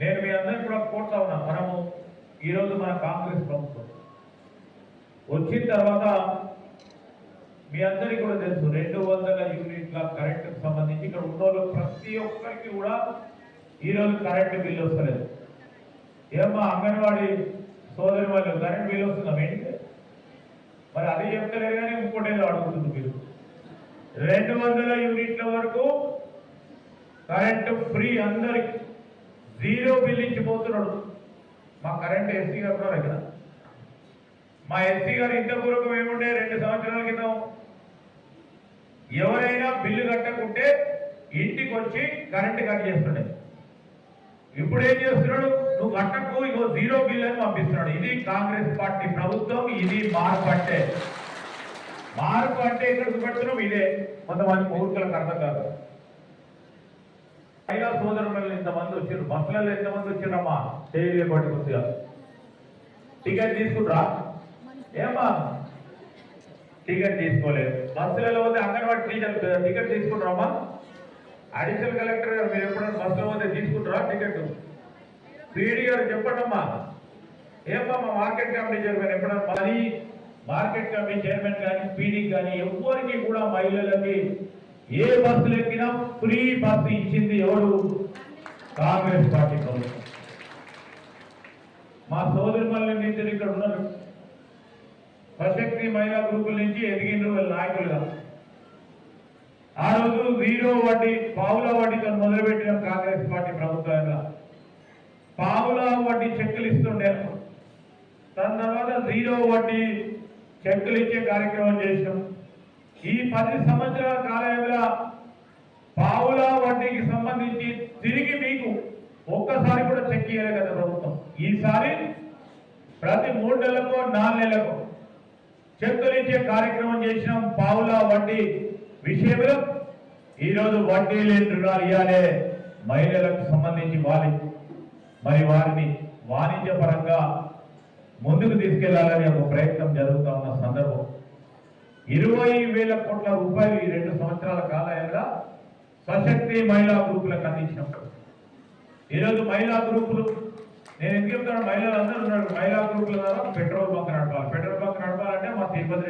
నేను మీ అందరికీ కూడా కోరుతా ఉన్నా. మనము ఈరోజు మన కాంగ్రెస్ ప్రభుత్వం. వచ్చిన తర్వాత మీ అందరికీ కూడా తెలుసు రెండు వందల యూనిట్ల కరెంటుకు సంబంధించి ఇక్కడ ఉన్న వాళ్ళు ప్రతి ఒక్కరికి కూడా ఈరోజు కరెంటు బిల్లు వస్తలేదు. ఏమో అంగన్వాడీ సోదరి వాళ్ళు కరెంట్ బిల్లు వస్తుందా ఏంటి మరి అది చెప్తలేరు కానీ ఇంకోటి అడుగుతుంది మీరు. రెండు వందల యూనిట్ల వరకు కరెంటు ఫ్రీ అందరికి జీరో బిల్ ఇచ్చిపోతున్నాడు మా కరెంట్ ఎస్సీ గారు ఉన్నారు ఇక్కడ మా ఎస్సీ గారు ఇంత పూర్వకం ఏముండే? రెండు సంవత్సరాల క్రితం. ఎవరైనా బిల్లు కట్టకుంటే ఇంటికి వచ్చి కరెంట్ కట్ చేస్తుండే. ఇప్పుడు ఏం చేస్తున్నాడు? నువ్వు కట్టకు ఇగో జీరో బిల్ అని పంపిస్తున్నాడు. ఇది కాంగ్రెస్ పార్టీ ప్రభుత్వం ఇది మార్పు అంటే. మార్పు అంటే ఇక్కడ చూపెడుతున్నాం ఇదే. కొంతమంది మూర్ఖులకు అర్థం కాదు. అయినా సోదరుల ఎంతమంది వచ్చారు బస్సులలో ఎంతమంది వచ్చారమ్మా చేయలే పట్టి టికెట్ తీసుకుంటారా? ఏమ్మా? టికెట్ తీసుకోలేదు. బస్సులలో పోతే అంగన్వాడీ టీచర్ టికెట్ తీసుకుంటారమ్మా? అడిషనల్ కలెక్టర్ గారు మీరు ఎప్పుడైనా బస్సులో పోతే తీసుకుంటారా టికెట్? పీడీ గారు చెప్పండమ్మా. ఏమ్మా మా మార్కెట్ కమిటీ చైర్మన్ ఎప్పుడైనా మరి మార్కెట్ కమిటీ చైర్మన్ కానీ పీడీ కానీ ఎవరికి కూడా మహిళలకి ఏ బస్సులు ఎక్కినా ఫ్రీ బస్సు ఇచ్చింది ఎవరు? కాంగ్రెస్ పార్టీ ప్రభుత్వం. మా సోదరి మళ్ళీ నుంచి ఇక్కడ ఉన్నారు. ప్రసక్తి మహిళా గ్రూపుల నుంచి ఎదిగిన వాళ్ళ నాయకులుగా ఆ రోజు జీరో వడ్డీ పావుల వడ్డీతో మొదలుపెట్టిన కాంగ్రెస్ పార్టీ ప్రభుత్వంగా పావుల వడ్డీ చెక్కులు ఇస్తుండే దాని తర్వాత జీరో వడ్డీ చెక్కులు ఇచ్చే కార్యక్రమం చేసినాం. ఈ పది సంవత్సరాల కాలంలో పావుల వడ్డీకి సంబంధించి ఒక్కసారి కూడా చెక్ ఇయ్యలే కదా ప్రభుత్వం. ఈసారి ప్రతి మూడు నెలలకు నాలుగు నెలలకు చెక్కులు ఇచ్చే కార్యక్రమం చేసినాం పావుల వడ్డీ విషయంలో. ఈరోజు వడ్డీ లేని రుణాలు ఇవ్వాలే మహిళలకు సంబంధించి వారి మరి వారిని వాణిజ్యపరంగా ముందుకు తీసుకెళ్ళాలని ఒక ప్రయత్నం జరుగుతూ ఉన్న సందర్భం. ఇరవై వేల కోట్ల రూపాయలు ఈ రెండు సంవత్సరాల కాలంలో సశక్తి మహిళా గ్రూపులకు అందించినాం ఈరోజు మహిళా గ్రూపులు నేను ఎందుకు చెప్తాను మహిళలు అందరూ ఉన్నారు. మహిళా గ్రూపుల ద్వారా పెట్రోల్ బంక్ నడపాలి. పెట్రోల్ బంక్ నడపాలంటే మా తిరుపతి